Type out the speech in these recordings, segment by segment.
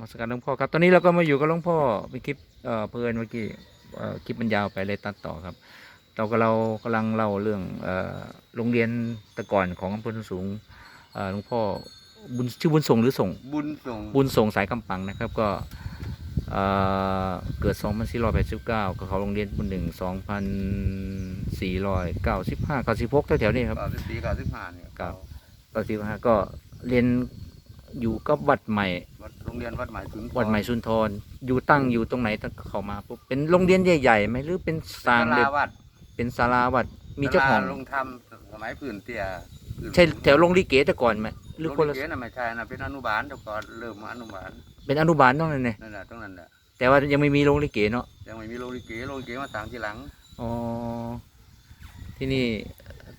นมัสการหลวงพ่อครับ ตอนนี้เราก็มาอยู่กับหลวงพ่อเป็นคลิปเอ่อเพลินเมื่อกี้เอ่อคลิปมันยาวไปเลยตัดต่อครับเราก็เรากำลังเล่าเรื่องเอ่อโรงเรียนแต่ก่อนของอำเภอโนนสูงเอ่อหลวงพ่อบุญชื่อบุญส่งหรือส่งบุญส่งบุญส่งสายคำปังนะครับก็เอ่อเกิด 2489ก็เขาโรงเรียนบุญหนึ่ง2495 96แถวๆนี้ครับเก้าสิบสี่เก้าสิบห้าเนี่ยครับ95ก็เรียน อยู่กับวัดใหม่ วัดโรงเรียนวัดใหม่สุนทรวัดใหม่สุนทร อยู่ตั้งอยู่ตรงไหนตั้งเข้ามาปุ๊บเป็นโรงเรียนใหญ่ๆไหมหรือเป็นสร้างศาเด็ลาวัด เป็นศาลาวัด มีเจ้าของศลลงทำสมัยพื้นเตี้ยพื้นใช่แถวโรงลิเกแต่ก่อนไหมหรือคนละโงเรียน่ะไม่ใช่นะเป็นอนุบาลแต่ก่อนเริ่มมาอนุบาล เป็นอนุบาลต้องนั่นเนี่ยนั่นแหละตรงนั้นแหละแต่ว่ายังไม่มีโรงลิเกเนาะยังไม่มีโรงลิเกโรงลิเกมาต่างทีหลังอ๋อที่นี่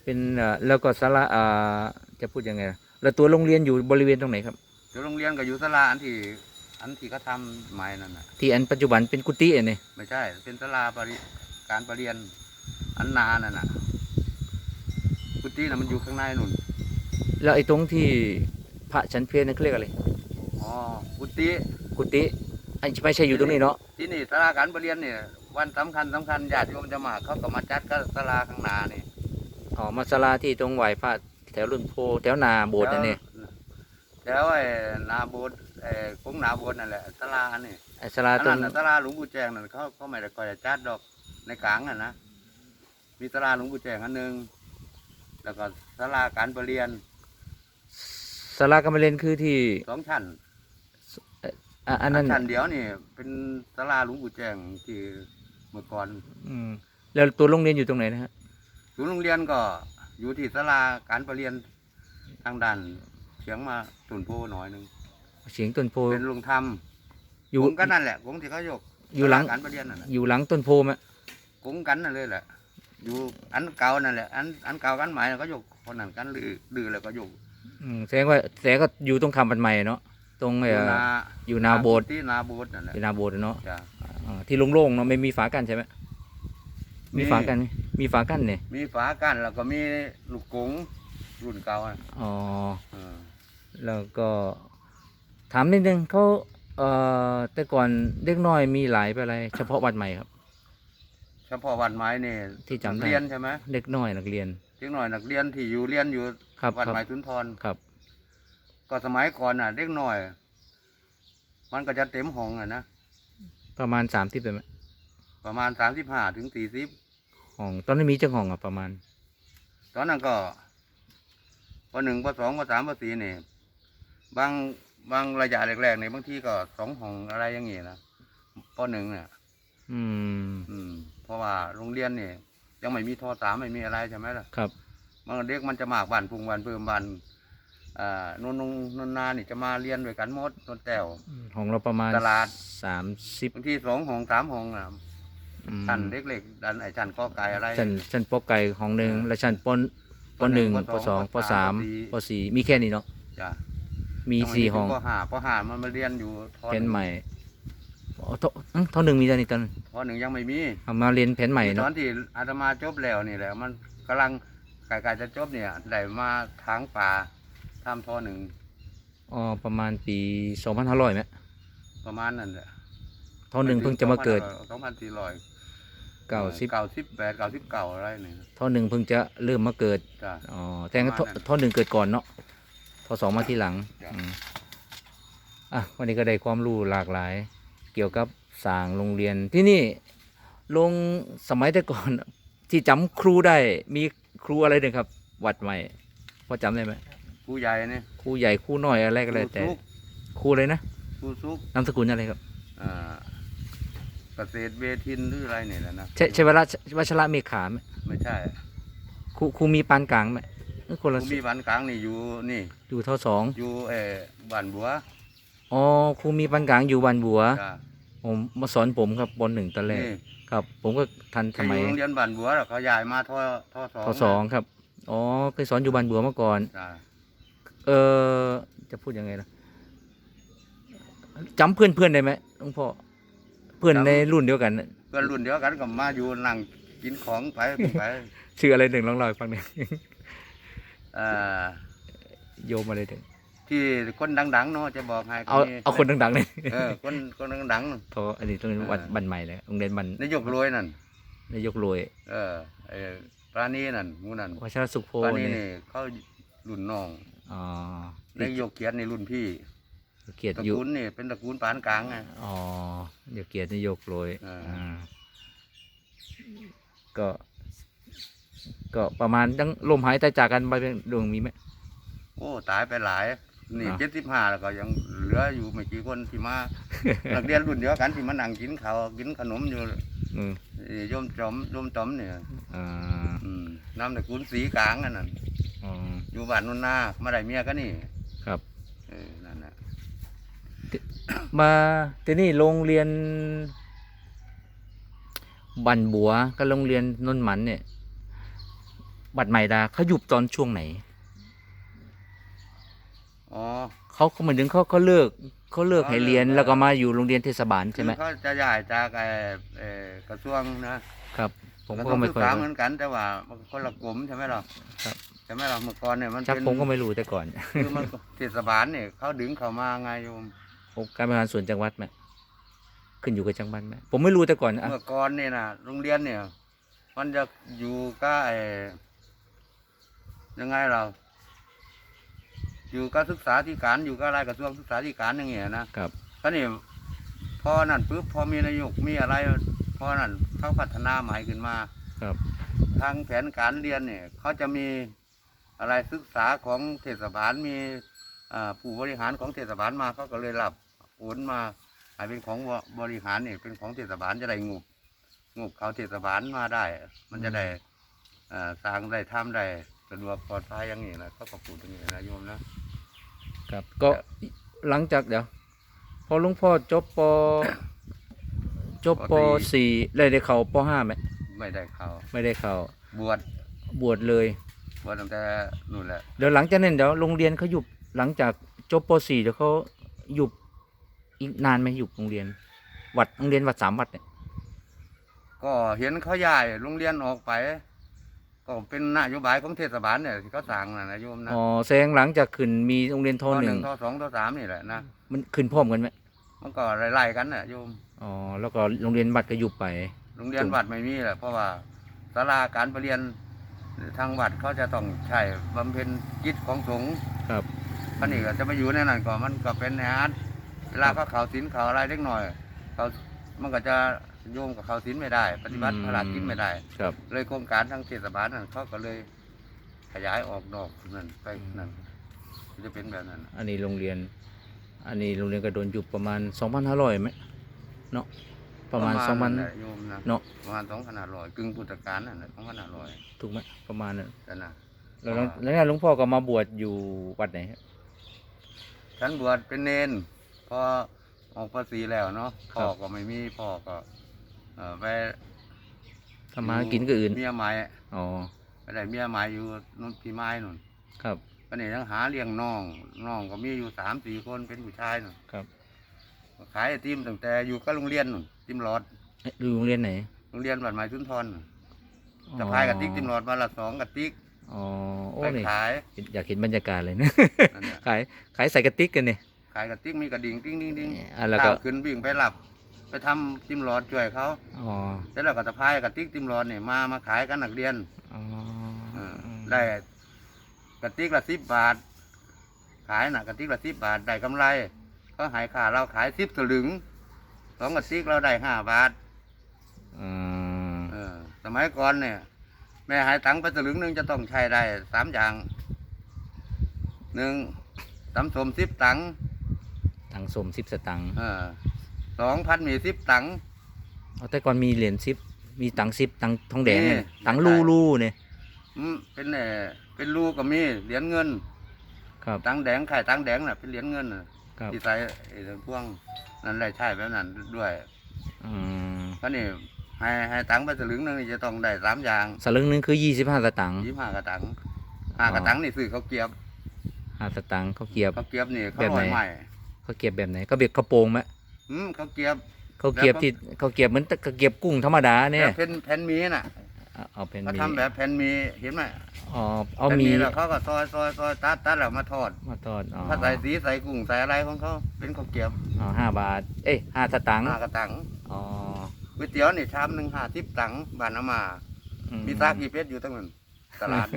เป็นเอ่อแล้วก็ศาลาอ่าจะพูดยังไงล่ะ แล้วตัวโรงเรียนอยู่บริเวณตรงไหนครับ เดี๋ยวโรงเรียนก็อยู่ศาลาอันที่อันที่เขาทำใหม่นั่นน่ะ ที่อันปัจจุบันเป็นกุฏิอันนี้ไม่ใช่ เป็นศาลาปริการประเรียนอันนานั่นน่ะกุฏิน่ะมันอยู่ข้างในนู่นแล้วไอ้ตรงที่พระฉันเพลนั่นเขาเรียกอะไรอ๋อกุฏิกุฏิไอ้ไม่ใช่อยู่ตรงนี้เนาะที่นี่ศาลาการประเรียนเนี่ยวันสำคัญสำคัญญาติโยมจะมาเขาก็มาจัดก็ศาลาข้างหน้านี่อ๋อมาศาลาที่ตรงไหวพระ แถวรุ่นโพแถวนาโบสถ์นั่นนี่แล้วไอ้นาโบสถ์ไอ้กงนาโบสถ์นั่นแหละศาลานี่ไอ้ศาลาอันตรนั้งนน่ะศาลาหลวงปู่แจงนั่นเขาเขาไม่ได้ก่อยจะจัดดอกในกลางอะนะมีศาลาหลวงปู่แจงอันหนึงแล้วก็ศาลาการประเรียนศาลากรรมเรียนคือที่สองชั้นอะอันนั้นชั้นเดียวนี่ เป็นศาลาหลวงปู่แจงที่เมื่อก่อน อืมแล้วตัวโรงเรียนอยู่ตรงไหนนะฮะศูนย์โรงเรียนก็ อยู่ที่ศาลาการประเรียนทางด้านเฉียงมาตุนโพหน่อยหนึงเสียงต้นโพเป็นลุงธรรมอยู่กงกันนั่นแหละกงที่เขายกอยู่หลังศาลาการประเรียนนั่นแหละอยู่หลังต้นโพไหมกงกันนั่นเลยแหละ อยู่อันเก่านั่นแหละอันอันเก่ากันใหม่ก็ยกคนนั้นกันดื้อดื้อแล้วก็ยกอืมแสดงว่าแสดงก็อยู่ตรงคำบันใหม่เนาะตรงเอ่ออยู่นาโบสถ์ที่นาโบสถ์นั่นแหละอยู่นาโบสถ์เนาะจ้ะ อ่าที่โล่งๆเนาะไม่มีฝากันใช่ไหมมี มีฝากันไหม มีฝากันเนี่ยมีฝากันแล้วก็มีลูกกงรุ่นเก่าอะอ๋อ เออแล้วก็ถามนิดนึงเขาเอ่อแต่ก่อนเด็กน้อยมีหลายไปอะไร เฉพาะวัดใหม่ครับ เฉพาะวันไม้นี่ที่จำได้ นักเรียนใช่ไหมเด็กน้อยนักเรียน เด็กหน่อยนักเรียนที่อยู่เรียนอยู่ครับวัดครับไม้สุนทร ครับ ก็สมัยก่อนน่ะ เด็กน้อย มันก็จะเต็มห้องอะนะประมาณสามสิบเลยไหมประมาณสามสิบห้าถึงสี่สิบ ห้องตอนนี้มีเจ้าห้องอะประมาณ ตอนนั้นก็ปหนึ่งปสองปสามปสี่นี่ บางบางระยะแรกๆเนี่ยบางทีก็สองห้องอะไรอย่างเงี้ยนะปหนึ่งเนี่ยอืม อืม เพราะว่าโรงเรียนเนี่ยยังไม่มีทอสามไม่มีอะไรใช่ไหมล่ะครับบางเด็กมันจะมากบ้านพุงบ้านเพิ่มบ้านอ่านนนงนนนานี่จะมาเรียนด้วยกันหมดนนแต้วของเราประมาณตลาดสามสิบบางทีสองห้องสามห้องอะอืม ชั้นเล็กๆดันไอ้ชั้นก็ไก่อะไร ชั้นชั้นปอไก่ห้องหนึ่งเออและชั้นปนปหนึ่งปสองปสามปสี่มีแค่นี้เนาะจ้ะมีสี่ห้องปห้าปห้ามันมาเรียนอยู่ทอแผนงใหม่อ๋อเท่าอื้อเท่าหนึ่งมีตอนนี้ตอนทอหนึ่งยังไม่มีเอามาเรียนแผนใหม่ตอเนาะนที่อาตมาจบแล้วนี่แหละมันกำลังไก่ๆจะจบเนี่ยได้มาทางป่าทำทอหนึ่งอ๋อประมาณปีสองพันห้าร้อยไหมประมาณนั่นแหละเท่าหนึ่งเพิ่งจะมาเกิด สองพันสี่ร้อยเก้าสิบเก้าสิบแปดเก้าสิบเก้าอะไรเนี่ยเท่าหนึ่งเพิ่งจะเริ่มมาเกิดจ้ะ อ๋อแต่งั้นประมาณนั้นเท่าหนึ่งเกิดก่อนเนาะเท่าสองมาที่หลังจ้ะอืมอะวันนี้ก็ได้ความรู้หลากหลาย เกี่ยวกับสร้างโรงเรียนที่นี่โรงสมัยแต่ก่อน ที่จำครูได้มีครูอะไรหนึ่งครับ วัดใหม่พอจำได้ไหมผู้ใหญ่เนี่ยครูใหญ่ครูน้อยอะไรก็แล้วแต่ครูซุกครูเลยนะผู้ซุกนามสกุลอะไรครับ อ่าเกษตรเวทินหรืออะไรเนี่ยแหละนะใช่ใช่วราชวัชระเมขาไหมไม่ใช่ครูครูมีปานกลางไหมเอ้ยคนละผู้มีบันกลางนี่อยู่นี่อยู่เท่าสองอยู่เออบ้านบัวอ๋อครูมีปานกลางอยู่วันบัว จ้ะผมมาสอนผมครับปหนึ่งตอนแรกนี่ครับ ผมก็ทันสที่อมัยยู่โรงเรียนบ้านบัวแล้วเขาย้ายมาท่อท่อสองทสองครับอ๋อเคยสอนอยู่บันบัวมาก่อน จ้ะเออจะพูดยังไงล่ะจำเพื่อนเพื่อนได้ไหมหลวงพ่อ เพื่อนในรุ่นเดียวกันน่ะเพื่อนรุ่นเดียวกันก็มาอยู่นั่งกินของไปไปชื่ออะไรหนึ่งลองเล่าให้ฟังหน่อยเอ่อโยมอะไรหนึ่งทที่คนดังๆเนาะจะบอกให้เอามีเอาคนดังๆเลยเออคนคนดังๆนั่นเพราะอันนี้ตรงนี้วัดเออบันใหม่เลยโรงเรียนบันนายกรวยนั่นนายกรวย เออไอ้ปราณีนั่นหมูนั่นวัชรสุขโพปราณีเนี่ยนี่เขารุ่นน้องอ๋อนายกเกียรติในรุ่นพี่ เกียรติตระอยู่กูลนี่เป็นตระกูลปานกลางไง อ๋อเดี๋ยวเกียรตินายกรวยเอออ่าก็ ก็ประมาณตั้งลมหายใจจากกันไปเป็นดวงมีไหม โอ้ตายไปหลาย นี่อะ เจ็ดสิบห้าแล้วก็ยังเหลืออยู่ไม่กี่คนที่มา นักเรียนรุ่นเดียวกันที่มานั่งกินข้าวกินขนมอยู่อืมนี่โยมจอมโยมจอมเนี่ยอ่าอืมน้ำตระกูลสีกลางอันนั้นอ๋ออยู่บ้านนุ่นนามาได้เมียก็นี่ครับ เออนั่นแหละมาที่นี่โรงเรียน บันบัวกับโรงเรียนนนท์หมันเนี่ย บัตรใหม่ดาเขาหยุบตอนช่วงไหนอ๋อเขาเขาเหมือนถึงเขาเขาเลิกเขาเลิกเขาให้เรียนเลิกแล้วก็มาอยู่โรงเรียนเทศบาลใช่ไหมคือเขาจะย้ายจากไอ้เอ่อกระทรวงนะครับ ผมกระทรก็วงไม่ศึกค่อยษารู้เหมือนกันแต่ว่ามันคนละกลุ่มใช่ไหมล่ะครับ ใช่ไหมล่ะเมื่อก่อนเนี่ยมันชักเป็นผมก็ไม่รู้แต่ก่อน คือมันเทศบาลเนี่ยเขาดึงเขามาไงโยม องค์การบริหารส่วนจังหวัดไหมขึ้นอยู่กับจังหวัดไหมผมไม่รู้แต่ก่อนอะเมื่อก่อนเนี่ยนะโรงเรียนเนี่ย มันจะอยู่กับไอ้ยังไงเรา อยู่กับศึกษาธิการอยู่กับอะไรกระทรวงศึกษาธิการอย่างเงี้ยนะครับ ก็นี่พอนั่นปุ๊บพอมีนายกมีอะไรพอนั่นเขาพัฒนาใหม่ขึ้นมาครับ ทางแผนการเรียนเนี่ยเขาจะมี อะไรศึกษาของเทศบาลมีอ่าผู้บริหารของเทศบาลมาเขาก็เลยรับโอนมาให้เป็นของบริหารเนี่ยเป็นของเทศบาลจะได้งบงบเขาเทศบาลมาได้ มันจะได้อ่าสร้างได้ทำได้สะดวกปลอดภัยอย่างนี้นะเขาก็พูดอย่างนี้นะโยมนะครับก็หลังจากเดี๋ยวพอหลุงพ่อจบปจบปสี่เลยได้เข้าปห้าไหมไม่ได้เขาไม่ได้เข้าบวชบวชเลยบ วชตั้งแต่นู่นแหละเดี๋ยวหลังจากนั้นเดี๋ยวโรงเรียนเขาหยุบหลังจากจบปสี่เดี๋ยวเขาหยุบอีกนานไหมหยุบโรงเรียน วัดโรงเรียนวัดสามวัดเนี่ยก็เห็นเขาย้ายโรงเรียนออกไป ก็เป็นนโยบายของเทศบาลเนี่ยที่เขาสั่งนะนะโยมนะอ๋อแสดงหลังจากขึ้นมีโรงเรียนทท่อหหนึ่นึ่งงท่อสองท่อสามนี่แหละนะมันขึ้นพร้อมกันไหมมันก็ไล่ๆกันน่ะโยมอ๋อแล้วก็โรงเรียนวัดก็หยุบไป โรงเรียนถูกวัดไม่มีแหละเพราะว่าศาลาการประเรียน ทางวัดเขาจะต้องใช้บำเพ็ญกิจของสงฆ์ครับพันนี่ก็จะไปอยู่ในนั้นก่อนมันก็เป็นอาร์ตเวลาเขาเขาศีลเขาอะไรเล็กหน่อยเขามันก็จะโยมกับเขาศีลไม่ได้ ปฏิบัติพระราชกิจไม่ได้ ครับ เลยโครงการทางเทศบาลนั่นเขาก็เลยขยายออกนอกนั่นไปนั่นจะเป็นแบบนั้น อันนี้โรงเรียน อันนี้โรงเรียนก็โดนหยุบประมาณสองพันห้าร้อยไหมเนาะ ประมาณสองพันแหละโยมนะเนาะ ประมาณสองพันห้าร้อยกึ่งพุทธกาลนั่นแหละสองพันห้าร้อยถูกไหมประมาณนั้นแต่นะ แล้วหลังแล้วเนี่ยหลวงพ่อก็มาบวชอยู่วัดไหนครับฉันบวชเป็นเนนพอออกภาษีแล้วเนาะพ่อก็ไม่มีพ่อก็เอ่อไปทำมาหากินก็อื่น เมียใหม่อ๋อ ไปได้เมียใหม่อยู่นู่นพี่ไม้นู่นครับ ก็นี่ยังหาเลี้ยงน้องน้องก็มีอยู่สามสี่คนเป็นผู้ชายนู่นครับ ขายไอติมตั้งแต่อยู่กับโรงเรียนนู่น ติมหลอดเอ๊ะอยู่โรงเรียนไหน โรงเรียนบ้านไม้สุนทรน่ะอ๋อจะพายกระติกติมหลอดมาละสองกระติกอ๋อโอ้ไปนี่ขาย อยากเห็นบรรยากาศเลยนะ นั่นน่ะขายขายใส่กระติกกันเนี่ย ขายกระติกมีกระดิ่งติ้งติ้งติ้งอะแล้วก็ ข้าวขึ้นวิ่งไปหลับ ไปทำติมหลอดช่วยเขาอ๋อแล้วเราก็จะพายกระติกติมหลอดเนี่ยมามาขายกันนักเรียนอ๋อเออได้กระติกละสิบบาท ขายน่ะกระติกละสิบบาทได้กำไรเขาใหายค่าเราขายสิบสลึง สองกระติกเราได้ห้าบาทอืมเออสมัยก่อนเนี่ย แม่ใหายตังค์ไปสลึงหนึ่งจะต้องใช้ได้สามอย่างหนึ่งตำสมสิบตังค์ตังค์สมสิบสตังค์เออสองพันมีสิบตังค์ เอาแต่ก่อนมีเหรียญสิบมีตังค์สิบตังค์ทองแดงเนี่ยนี่ ตังค์ลูลูเนี่ยอืมเป็นเออเป็นลูกก็มีเหรียญเงิน ครับ ตังค์แดงไข่ตังค์แดงน่ะเป็นเหรียญเงินน่ะ ครับ ที่ใส่ไอ้พวงนั่นได้ใช่แบบนั้นด้วยอืมเพราะนี่ให้ให้ตังค์ไปสลึงหนึงนี่จะต้องได้สามอย่างสลึงหนึงคือยี่สิบห้าสตังค์ยี่ห้ากระตังห้ากระตังนี่ซื้อข้าวเกรียบห้าสตังค์เขาวเกรียบข้าวเกรียบนี่เขาแบบลไหน อยใหม่เขาวเกรียบแบบไหนก็เบียกกระโปรงไหมอืมข้าวเกรียบ เขาวเกรียบแล้วก็ที่เขาวเกรียบเหมือนข้าวเกรียบกุ้งธรรมดาเนี่ยแล้วเป็นแผ่นหมีน่ะ เอาเอาแผ่นเขาหมีทำแบบแผ่นหมีเห็นไหม อ๋อเอาแผ่นหมีแล้วเขาก็ซอยซอยซอยตัดตัดแล้วมาทอดมาทอดอ๋อถ้าใส่สีใส่กุ้งใส่อะไรของเขาเป็นข้าวเกรี๊ยวอ๋อห้าบาท เอ้ยห้าสตังค์ห้ากระตังอ๋อก๋วยเตี๋ยวนี่ชามหนึ่งห้าสิบตังค์บานเอามา อื มีซากอีเป็ดอยู่ตั้งนั้นตลาด